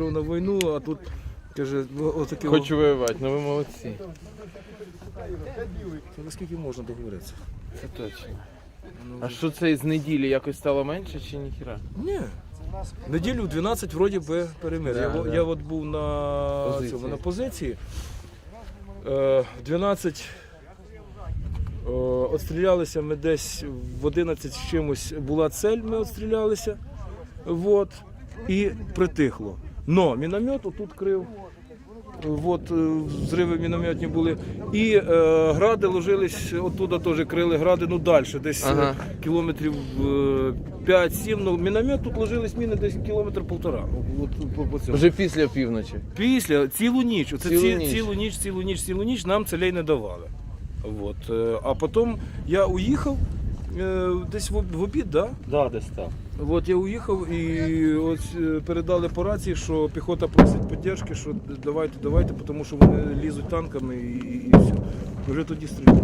пішов на війну, а тут каже, отаке. Хочу воювати, ну ви молодці. Та скільки можна договоритися? Це точно. А що це з неділі якось стало менше чи ніхіра? Ні. Неділю в 12 вроді би перемир'я. Да, я, да. я от був на Позиції. цьому, на позиції. Е, в 12 е, отстрілялися ми десь в 11 з чимось була цель, ми отстрілялися. Вот, і притихло. Но міномет отут крив. От, е, взриви мінометні були. І е, гради ложились, оттуда теж крили гради, ну далі, десь е, Ага. кілометрів е, 5-7. Ну, міномет тут ложились міни десь кілометр полтора. От, по, по цьому. Вже після півночі. Після цілу ніч, оце Цілу ці, ніч. цілу ніч, цілу ніч, цілу ніч нам целей не давали. От. е, А потім я уїхав е, десь в, в обід, да? Да, десь так. От я уїхав і ось е, передали по рації, що піхота просить підтримки, що давайте, давайте, тому що вони лізуть танками і, і, і все. Вже тоді стріляли.